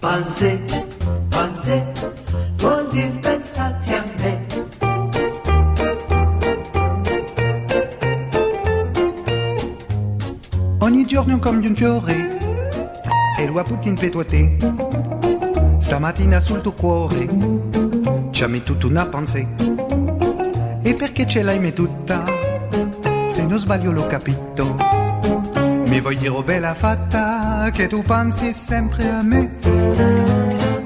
Pensez, pensez, vuol dire pensate a me. Ogni giorno come un fiore e lo appunti in petuate. Stamattina sul tuo cuore ci messo tutta una pensée. E perché ce l'hai tutta? Se non sbaglio l'ho capito. Mi vuoi dire oh bella fatta che tu pensi sempre a me.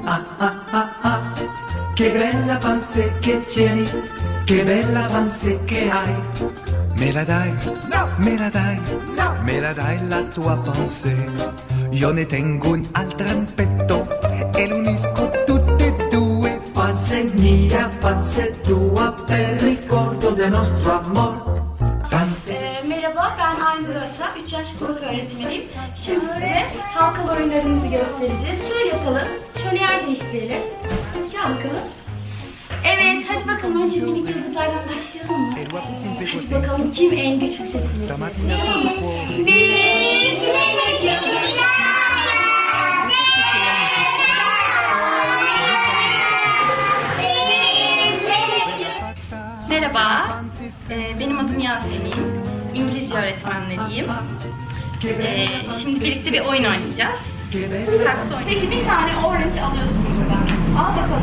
Ah ah ah ah, che bella pensée che tieni, che bella pensée che hai. Me la dai, me la dai, me la dai la tua pensée. Io ne tengo un'altra in petto e l'unisco tutte e due. Pensée mia, pensée tua, per ricordo del nostro amor. Merhaba, ben Aynur Ata, 3 yaş grup öğretmeniyim. Şimdi size halkalı oyunlarımızı göstereceğiz. Şöyle yapalım, şöyle yer değiştirelim. Gel bakalım. Evet, hadi bakalım önce minik yıldızlardan başlayalım mı? Hadi bakalım kim en güçlü sesini. Biz minik yıldızlar. Merhaba, ee, benim adım Yasemin. İngilizce öğretmenleriyim. Ee, şimdi birlikte bir oyun oynayacağız. Saksı oyunu. Peki bir tane orange alıyorsunuz buradan. Al bakalım.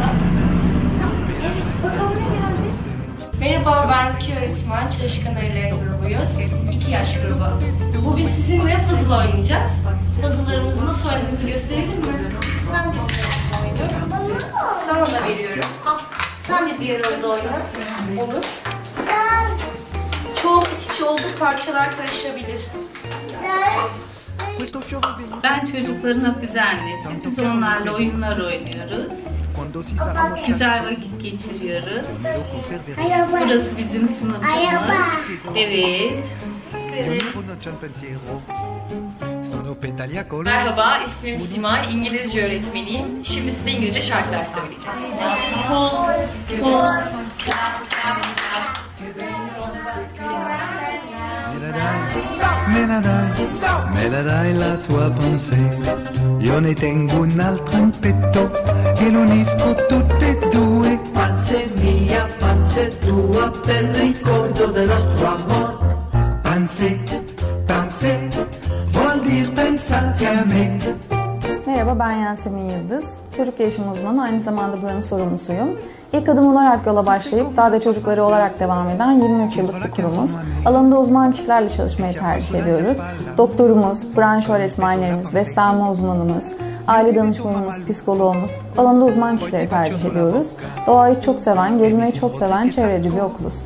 Evet, bakalım ne geldi? Merhaba, ben Ruki öğretmen. Çalışkan Ariler grubuyuz. 2 yaş grubu. Bugün sizinle puzzle oynayacağız. Puzzle'larımızı nasıl oynadığımızı gösterelim mi? Sen de oyunu. Sana da veriyorum. Al, sen de bir arada oyna. Olur. Çok iç içe oldu, parçalar karışabilir. Ben çocukların hafize annesi. Biz onlarla oyunlar oynuyoruz. Güzel vakit geçiriyoruz. Burası bizim sınıfımız. Evet. Colore. Merhaba, ismim Simay, İngilizce öğretmeniyim. Şimdi size İngilizce şarkılar söyleyeceğim. Pol. Me la dai, me la dai, la tua pensée. Io ne tengo un'altra in petto e l'unisco tutte e due. Pensée mia, pensée tua, per ricordo del nostro amor. Pensée, pensée, vuol dire pensate a me. Merhaba ben Yasemin Yıldız. Çocuk gelişim uzmanı aynı zamanda buranın sorumlusuyum. İlk adım olarak yola başlayıp daha da çocukları olarak devam eden 23 yıllık bir kurumuz. Alanında uzman kişilerle çalışmayı tercih ediyoruz. Doktorumuz, branş öğretmenlerimiz, beslenme uzmanımız, aile danışmanımız, psikoloğumuz, alanda uzman kişileri tercih ediyoruz. Doğayı çok seven, gezmeyi çok seven çevreci bir okuluz.